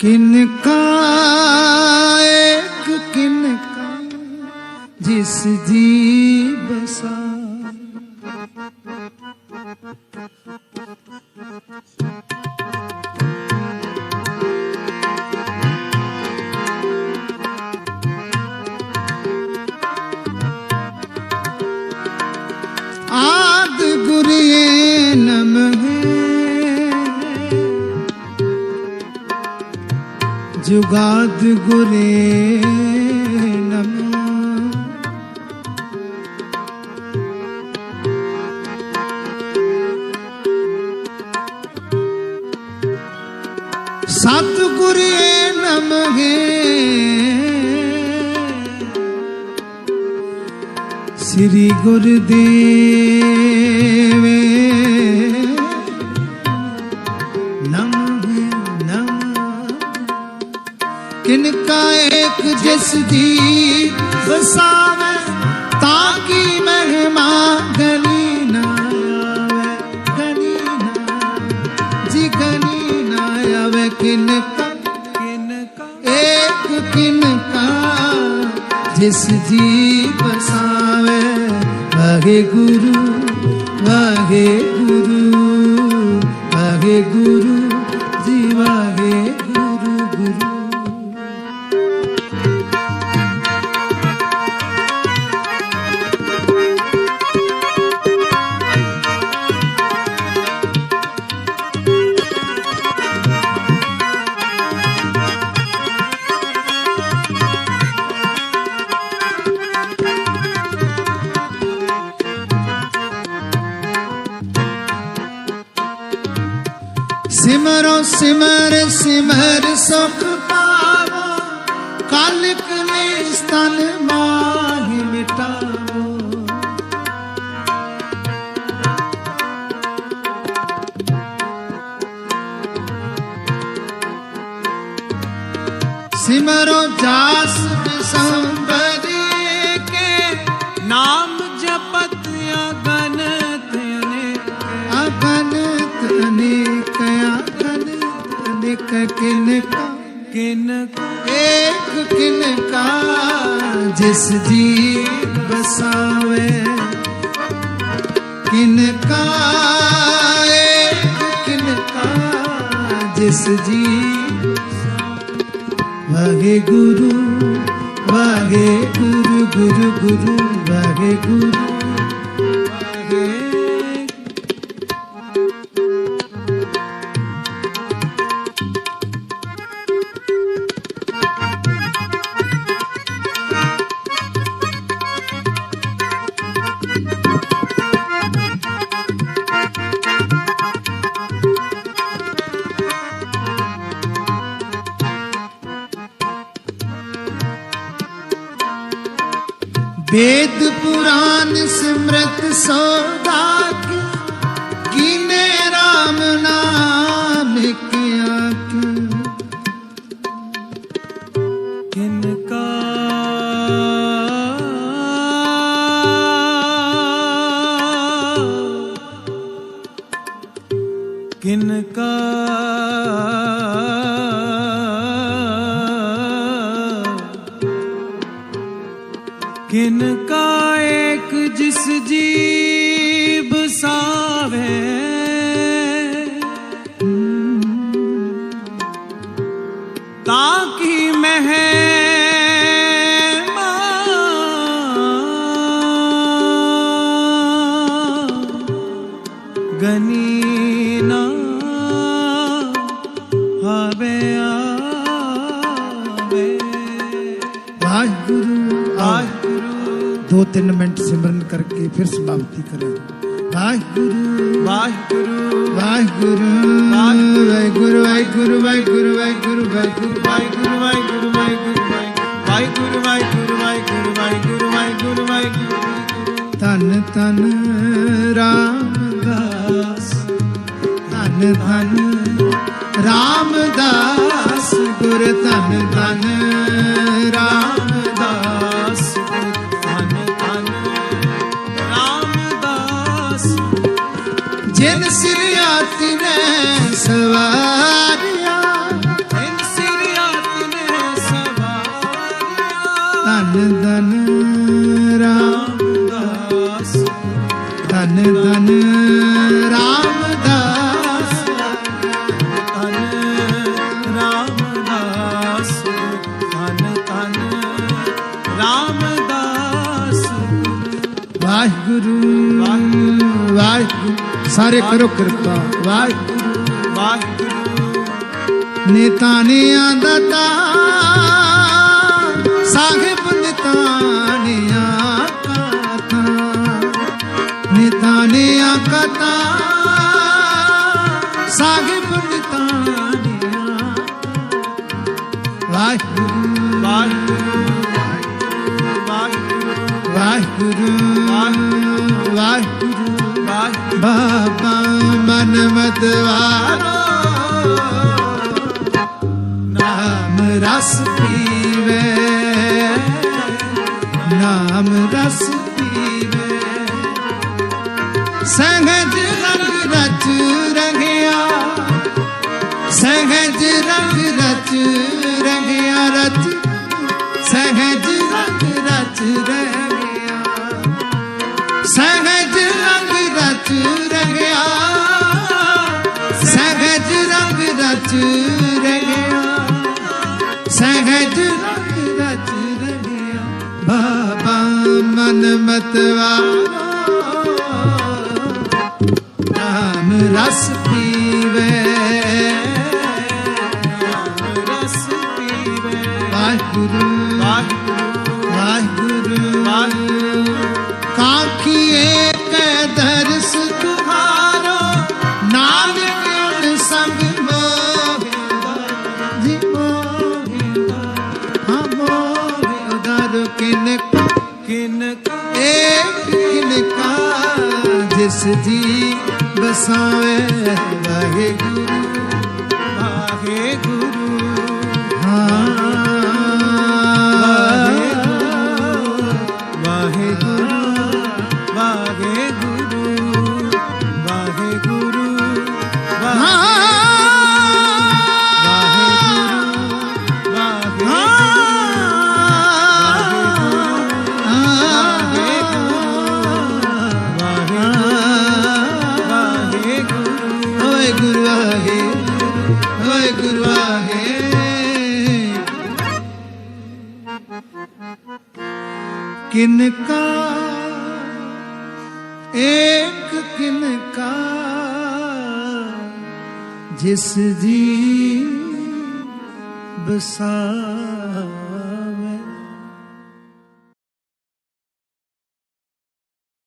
ਕਿਨ ਕਾ ਇੱਕ ਕਿਨ ਕਾ ਜਿਸ ਜੀ ਬਸਾ जुगाद गुरे नमः सतगुरे नमः श्री गुरुदेव ਕਿਨਕਾ ਇੱਕ ਜਿਸ ਦੀ ਵਸਾਵੇ, ਤਾਂ ਕੀ ਮਹਿਮਾ ਗਨੀ ਨਾ ਆਵੇ, ਗਨੀ ਨਾ ਜੀ ਗਨੀ ਨਾ ਆਵੇ ਕਿਨਕਾ ਕਾ ਕਿਨ ਇੱਕ ਕਿਨ ਜਿਸ ਜੀ ਵਸਾਵੇ। ਵਾਹਿ ਗੁਰੂ ਵਾਹਿ ਗੁਰੂ ਵਾਹਿ ਗੁਰੂ। ਸਿਮਰ ਸਿਮਰ ਸੁਖ ਪਾਵੋ। ਕਾਲਿਕ ਨਿਸਤਨ ਮਾਹਿ ਮਿਟਾਵੋ। ਸਿਮਰੋ ਜਾਸ ਬਿਸੰਬਰੀ ਇੱਕ ਕਿਨਕਾ ਕਿਨਕਾ ਇੱਕ ਕਿਨਕਾ ਜਿਸ ਜੀ ਬਸਾਵੇ ਕਿਨਕਾ ਇੱਕ ਕਿਨਕਾ ਜਿਸ ਜੀ ਵਾਗੇ ਗੁਰੂ ਵਾਗੇ ਗੁਰੂ ਗੁਰੂ ਗੁਰੂ, ਵਾਗੇ ਗੁਰੂ। वेद पुराण सिमरत सौदा की कीने राम नाम किया क्यों किनका एक जिस जीव सावे ਵਾਹਿਗੁਰੂ। ਵਾਹਿਗੁਰੂ ਦੋ ਤਿੰਨ ਮਿੰਟ ਸਿਮਰਨ ਕਰਕੇ ਫਿਰ ਸਮਾਪਤੀ ਕਰਾਂਗੇ। ਵਾਹਿਗੁਰੂ। ਵਾਹਿਗੁਰੂ। ਵਾਹਿਗੁਰੂ। ਵਾਹਿਗੁਰੂ। ਵਾਹਿਗੁਰੂ ਵਾਹਿਗੁਰੂ ਵਾਹਿਗੁਰੂ ਵਾਹਿਗੁਰੂ ਵਾਹਿਗੁਰੂ। ਵਾਹਿਗੁਰੂ ਵਾਹਿਗੁਰੂ ਵਾਹਿਗੁਰੂ ਵਾਹਿਗੁਰੂ। ਵਾਹਿਗੁਰੂ ਵਾਹਿਗੁਰੂ ਵਾਹਿਗੁਰੂ ਵਾਹਿਗੁਰੂ ਧੰਨ ਧੰਨ ਰਾਮਦਾਸ। ਧੰਨ ਧੰਨ ਰਾਮਦਾਸ। ਗੁਰ ਧੰਨ ਧੰਨ ਰਾਮਦਾਸ ਸਵਾਰਿਆ ਦਿਨ ਸਿਰਿਆਤ ਨੇ ਸਵਾਰਿਆ। ਧਨ ਧਨ ਰਾਮਦਾਸ। ਰਾਮਦਾਸ। ਧਨ ਰਾਮਦਾਸ। ਧਨ ਧਨ ਵਾਹਿਗੁਰੂ। ਸਾਰੇ ਕਰੋ ਕਿਰਪਾ। ਵਾਹਿਗੁਰੂ। ਵਾਹਿਗੁਰੂ ਨਿਤਾਨਿਆਂ ਦਾ ਤਾ ਸਾਹਿਬ ਨਿਤਾਨਿਆਂ ਕਾ ਤਾ ਨਿਤਾਨਿਆਂ ਕਾ ਤਾ ਸਾਹਿਬ ਨਿਤਾਨਿਆਂ ਵਾਹਿਗੁਰੂ। ਵਾਹਿਗੁਰੂ ਵਾਹਿਗੁਰੂ ਵਾਹਿਗੁਰੂ ਵਾਹਿਗੁਰੂ। ਬਾਬਾ ਮਨ ਮਤਵਾਰੋ ਨਾਮ ਰਸ ਪੀਵੇ। ਨਾਮ ਰਸ ਪੀਵੇ। ਸਹਿਜ ਰੰਗ ਰਚ ਰੰਗਿਆ। ਸਹਿਜ ਰੰਗ ਰਚ ਰੰਗਿਆ ਰਚ। ਸਹਿਜ ਰੰਗ ਰਚ ਰੰਗਿਆ ਮਨ ਮਤਵਾਰੋ ਨਾਮ ਰਸ ਪੀਵੇ ਜੀ ਬਸਾਵੇ ਵਾਹਿਗੁਰੂ। ਵਾਹਿਗੁਰੂ। ਹਾਂ। ਕਿਨ ਕਾ ਏਕ ਕਿਨ ਕਾ ਜਿਸ ਜੀ ਬਸਾਵੇ